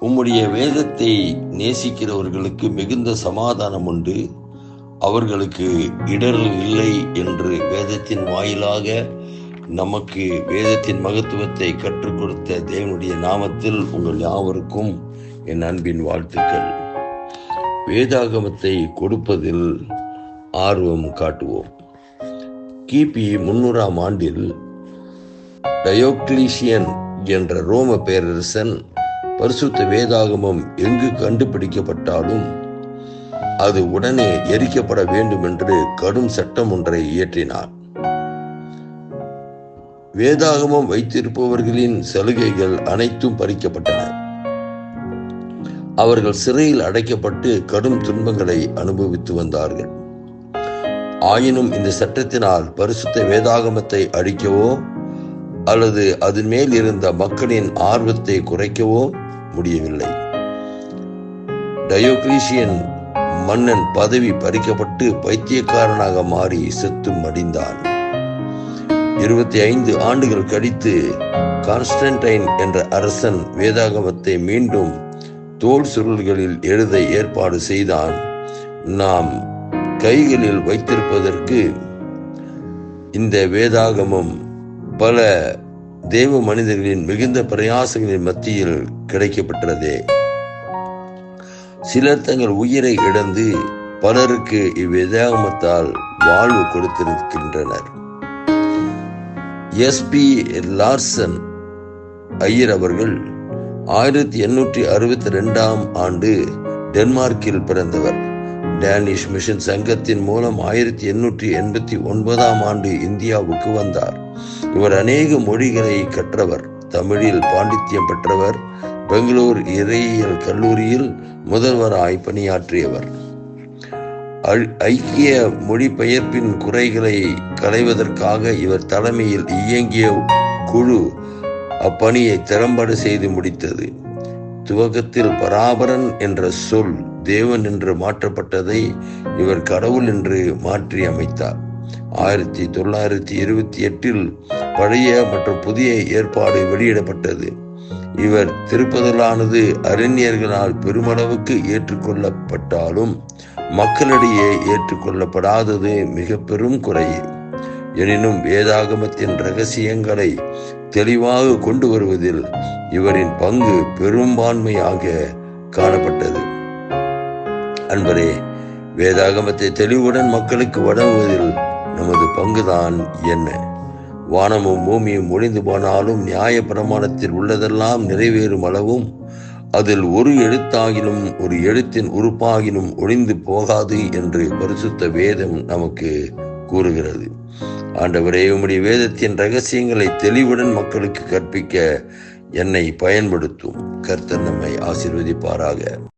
உம்முடைய வேதத்தை நேசிக்கிறவர்களுக்கு மிகுந்த சமாதானம் உண்டு. அவர்களுக்கு இடர் இல்லை என்று வேதத்தின் வாயிலாக நமக்கு வேதத்தின் மகத்துவத்தை கற்றுக் கொடுத்த தேவனுடைய நாமத்தில் உங்கள் யாவருக்கும் என் அன்பின் வாழ்த்துக்கள். வேதாகமத்தை கொடுப்பதில் ஆர்வம் காட்டுவோம். கிபி முன்னூறாம் ஆண்டில் டயோக்ளீஷியன் என்ற ரோம பேரரசன் பரிசுத்த வேதாகமம் எங்கு கண்டுபிடிக்கப்பட்டாலும் அது உடனே எரிக்கப்பட வேண்டும் என்று கடும் சட்டம் ஒன்றை இயற்றினார். வேதாகமம் வைத்திருப்பவர்களின் சலுகைகள் அனைத்தும் பறிக்கப்பட்டன. அவர்கள் சிறையில் அடைக்கப்பட்டு கடும் துன்பங்களை அனுபவித்து வந்தார்கள். ஆயினும் இந்த சட்டத்தினால் பரிசுத்த வேதாகமத்தை அழிக்கவோ அல்லது அதன் மேல் இருந்த மக்களின் ஆர்வத்தை குறைக்கவோ முடியவில்லை. டயோக்ரீசியன் மன்னன் பதவி பறிக்கப்பட்டு பைத்தியக்காரனாக மாறி செத்து மடிந்தான். இருபத்தி ஐந்து ஆண்டுகள் கழித்து கான்ஸ்டன்டைன் என்ற அரசன் வேதாகமத்தை மீண்டும் தோல் சுருள்களில் எழுத ஏற்பாடு செய்தான். நாம் கைகளில் வைத்திருப்பதற்கு இந்த வேதாகமம் பல தேவ மனிதர்களின் மிகுந்த பிரயாசங்களின் மத்தியில் கிடைக்கப்பட்டதே. சிலர் தங்கள் உயிரை இழந்து பலருக்கு இவ்வேதாகமத்தால் வாழ்வு கொடுத்திருக்கின்றனர். எஸ். பி. லார்சன் ஐயர் அவர்கள் ஆயிரத்தி எண்ணூற்றி அறுபத்தி ரெண்டாம் ஆண்டு டென்மார்க்கில் பிறந்தவர். டேனிஷ் மிஷன் சங்கத்தின் மூலம் ஆயிரத்தி எண்ணூற்றி எண்பத்தி ஒன்பதாம் ஆண்டு இந்தியாவுக்கு வந்தார். இவர் அநேக மொழிகளை கற்றவர். தமிழில் பாண்டித்யம் பெற்றவர். பெங்களூர் இறையியல் கல்லூரியில் முதல்வராய் பணியாற்றியவர். ஐக்கிய மொழிபெயர்ப்பின் குறைகளை களைவதற்காக இவர் தலைமையில் இயங்கிய குழு அப்பணியை திறம்பட செய்து முடித்தது. துவக்கத்தில் பராபரன் என்ற சொல் தேவன் என்று மாற்றப்பட்டதை இவர் கடவுள் என்று மாற்றி அமைத்தார். ஆயிரத்தி தொள்ளாயிரத்தி இருபத்தி எட்டில் பழைய மற்றும் புதிய ஏற்பாடு வெளியிடப்பட்டது. இவர் திருப்பதலானது அறிஞர்களால் பெருமளவுக்கு ஏற்றுக்கொள்ளப்பட்டாலும் மக்களிடையே ஏற்றுக்கொள்ளப்படாதது மிக பெரும் குறையே எனினும் வேதாகமத்தின் ரகசியங்களை தெளிவாக கொண்டு வருவதில் இவரின் பங்கு பெரும்பான்மையாக காணப்பட்டது. அன்பரே வேதாகமத்தை தெளிவுடன் மக்களுக்கு வழங்குவதில் நமது பங்குதான் என்ன? வானமும் பூமியும் ஒளிந்து போனாலும் நியாய பிரமாணத்தில் உள்ளதெல்லாம் நிறைவேறும் அளவும் அதில் ஒரு எழுத்தாகினும் ஒரு எழுத்தின் உறுப்பாகினும் ஒளிந்து போகாது என்று பரிசுத்த வேதம் நமக்கு கூறுகிறது. ஆண்டவரே உம்முடைய வேதத்தின் ரகசியங்களை தெளிவுடன் மக்களுக்கு கற்பிக்க என்னை பயன்படுத்தும். கர்த்தர் நம்மை ஆசிர்வதிப்பாராக.